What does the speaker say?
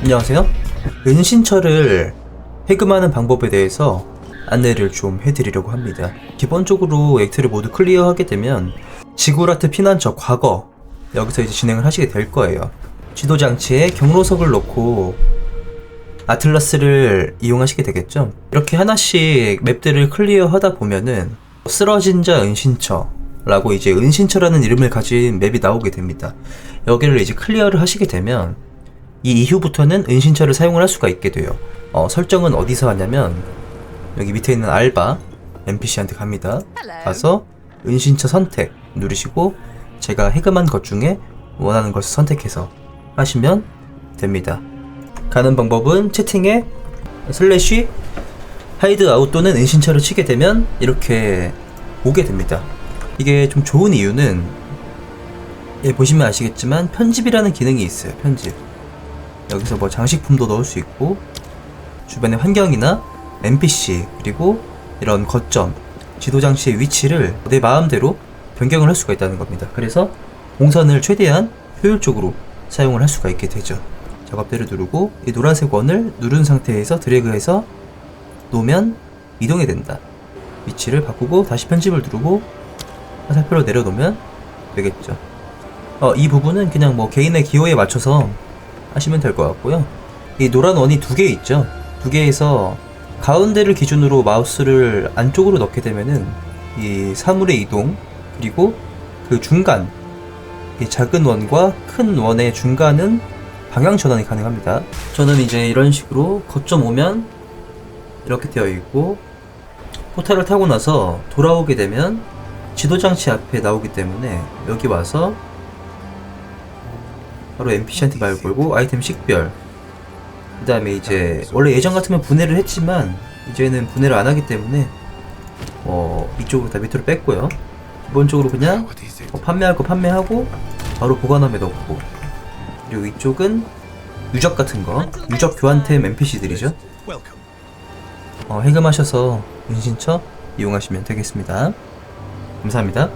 안녕하세요. 은신처를 해금하는 방법에 대해서 안내를 좀 해드리려고 합니다. 기본적으로 액트를 모두 클리어하게 되면 지구라트 피난처 과거 여기서 이제 진행을 하시게 될 거예요. 지도 장치에 경로석을 놓고 아틀라스를 이용하시게 되겠죠. 이렇게 하나씩 맵들을 클리어하다 보면은 쓰러진 자 은신처라고 이제 은신처라는 이름을 가진 맵이 나오게 됩니다. 여기를 이제 클리어를 하시게 되면 이 이후부터는 은신처를 사용을 할 수가 있게 돼요. 어, 설정은 어디서 하냐면 여기 밑에 있는 알바 NPC한테 갑니다. 가서 은신처 선택 누르시고 제가 해금한 것 중에 원하는 것을 선택해서 하시면 됩니다. 가는 방법은 채팅에 슬래시 하이드 아웃 또는 은신처를 치게 되면 이렇게 오게 됩니다. 이게 좀 좋은 이유는 예, 보시면 아시겠지만 편집이라는 기능이 있어요. 편집. 여기서 뭐 장식품도 넣을 수 있고 주변의 환경이나 NPC 그리고 이런 거점 지도 장치의 위치를 내 마음대로 변경을 할 수가 있다는 겁니다. 그래서 공선을 최대한 효율적으로 사용을 할 수가 있게 되죠. 작업대를 누르고 이 노란색 원을 누른 상태에서 드래그해서 놓으면 이동이 된다. 위치를 바꾸고 다시 편집을 누르고 화살표로 내려놓으면 되겠죠. 어, 이 부분은 그냥 뭐 개인의 기호에 맞춰서 하시면 될 것 같고요. 이 노란 원이 두 개 있죠. 두 개에서 가운데를 기준으로 마우스를 안쪽으로 넣게 되면은 이 사물의 이동 그리고 그 중간 이 작은 원과 큰 원의 중간은 방향 전환이 가능합니다. 저는 이제 이런 식으로 거점 오면 이렇게 되어 있고 포탈을 타고 나서 돌아오게 되면 지도 장치 앞에 나오기 때문에 여기 와서 바로 NPC한테 말 걸고 아이템 식별. 그 다음에 이제 원래 예전 같으면 분해를 했지만 이제는 분해를 안 하기 때문에 어 이쪽으로 다 밑으로 뺐고요. 기본적으로 그냥 어, 판매할 거 판매하고 바로 보관함에 넣고. 그리고 이쪽은 유적 같은 거. 유적 교환템 NPC들이죠. 어, 해금하셔서 은신처 이용하시면 되겠습니다. 감사합니다